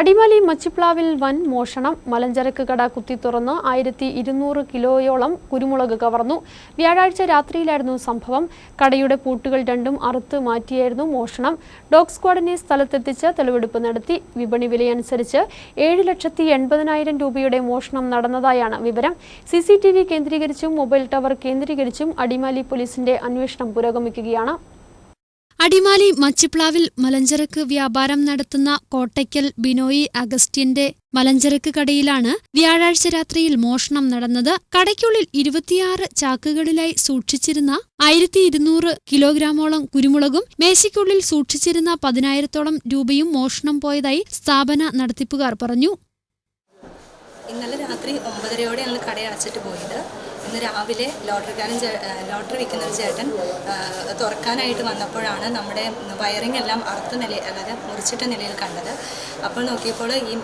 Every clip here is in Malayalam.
അടിമാലി മച്ചിപ്ലാവിൽ വൻ മോഷണം. മലഞ്ചരക്ക് കട കുത്തി തുറന്ന് ആയിരത്തി ഇരുന്നൂറ് കിലോയോളം കുരുമുളക് കവർന്നു. വ്യാഴാഴ്ച രാത്രിയിലായിരുന്നു സംഭവം. കടയുടെ പൂട്ടുകൾ രണ്ടും അറുത്ത് മാറ്റിയായിരുന്നു മോഷണം. ഡോഗ് സ്ക്വാഡിനെ സ്ഥലത്തെത്തിച്ച് തെളിവെടുപ്പ് നടത്തി. വിപണി വിലയനുസരിച്ച് ഏഴ് ലക്ഷത്തി എൺപതിനായിരം രൂപയുടെ മോഷണം നടന്നതായാണ് വിവരം. സി സി ടി വി കേന്ദ്രീകരിച്ചും മൊബൈൽ ടവർ കേന്ദ്രീകരിച്ചും അടിമാലി പോലീസിന്റെ അന്വേഷണം പുരോഗമിക്കുകയാണ്. അടിമാലി മച്ചിപ്ലാവിൽ മലഞ്ചരക്ക് വ്യാപാരം നടത്തുന്ന കോട്ടയ്ക്കൽ ബിനോയി അഗസ്റ്റിന്റെ മലഞ്ചരക്ക് കടയിലാണ് വ്യാഴാഴ്ച രാത്രിയിൽ മോഷണം നടന്നത്. കടയ്ക്കുള്ളിൽ ഇരുപത്തിയാറ് ചാക്കുകളിലായി സൂക്ഷിച്ചിരുന്ന ആയിരത്തി ഇരുന്നൂറ് കിലോഗ്രാമോളം കുരുമുളകും മേശയ്ക്കുള്ളിൽ സൂക്ഷിച്ചിരുന്ന പതിനായിരത്തോളം രൂപയും മോഷണം പോയതായി സ്ഥാപന നടത്തിപ്പുകാർ പറഞ്ഞു. ഇന്നലെ രാത്രി ഒമ്പതരയോടെ ഞങ്ങൾ കട അടച്ചിട്ട് പോയത്. ഇന്ന് രാവിലെ ലോട്ടറി കാരൻ ലോട്ടറി വിൽക്കുന്ന ഒരു ചേട്ടൻ തുറക്കാനായിട്ട് വന്നപ്പോഴാണ് നമ്മുടെ വയറിംഗ് എല്ലാം അറുത്ത നില അതായത് മുറിച്ചിട്ട നിലയിൽ കണ്ടത്. അപ്പോൾ നോക്കിയപ്പോൾ ഈ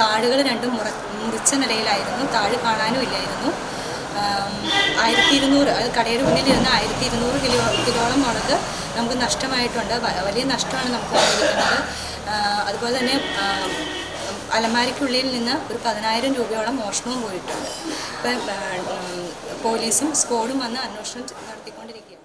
താഴുകൾ രണ്ടും മുറ മുറിച്ച നിലയിലായിരുന്നു. താഴ് കാണാനും ഇല്ലായിരുന്നു. ആയിരത്തി ഇരുന്നൂറ് അത് കടയുടെ മുന്നിലിരുന്ന് ആയിരത്തി ഇരുന്നൂറ് കിലോ കിലോളം മുളക് നമുക്ക് നഷ്ടമായിട്ടുണ്ട്. വലിയ നഷ്ടമാണ് നമുക്ക് വന്നിരിക്കുന്നത് അതുപോലെ തന്നെ അലമാരിക്കുള്ളിൽ നിന്ന് ഒരു പതിനായിരം രൂപയോളം മോഷണവും പോയിട്ടുണ്ട്. ഇപ്പം പോലീസും സ്ക്വാഡും വന്ന് അന്വേഷണം നടത്തിക്കൊണ്ടിരിക്കുകയാണ്.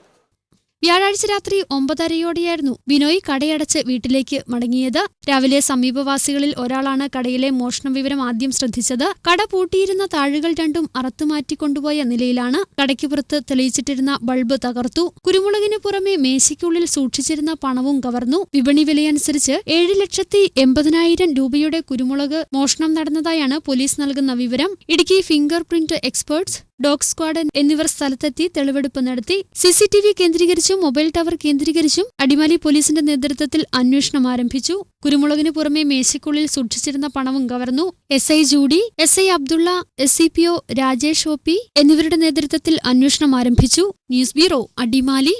വ്യാഴാഴ്ച രാത്രി ഒമ്പതരയോടെയായിരുന്നു ബിനോയ് കടയടച്ച് വീട്ടിലേക്ക് മടങ്ങിയത്. രാവിലെ സമീപവാസികളിൽ ഒരാളാണ് കടയിലെ മോഷണ വിവരം ആദ്യം ശ്രദ്ധിച്ചത്. കട പൂട്ടിയിരുന്ന താഴുകൾ രണ്ടും അറുത്തുമാറ്റിക്കൊണ്ടുപോയ നിലയിലാണ് കടയ്ക്ക് പുറത്ത് തെളിയിച്ചിട്ടിരുന്ന ബൾബ് തകർത്തു. കുരുമുളകിന് പുറമെ മേശയ്ക്കുള്ളിൽ സൂക്ഷിച്ചിരുന്ന പണവും കവർന്നു. വിപണി വിലയനുസരിച്ച് ഏഴ് ലക്ഷത്തി എൺപതിനായിരം രൂപയുടെ കുരുമുളക് മോഷണം നടന്നതായാണ് പോലീസ് നൽകുന്ന വിവരം. Idukki fingerprint experts dog squad എന്നിവർ സ്ഥലത്തെത്തി തെളിവെടുപ്പ് നടത്തി. സിസിടിവി കേന്ദ്രീകരിച്ചും മൊബൈൽ ടവർ കേന്ദ്രീകരിച്ചും അടിമാലി പോലീസിന്റെ നേതൃത്വത്തിൽ അന്വേഷണം ആരംഭിച്ചു. കുരുമുളകിന് പുറമെ മേശയ്ക്കുള്ളിൽ സൂക്ഷിച്ചിരുന്ന പണവും കവർന്നു. S I Judy S I Abdullah S C P O Rajesh O P എന്നിവരുടെ നേതൃത്വത്തിൽ അന്വേഷണം ആരംഭിച്ചു. News bureau Adimali.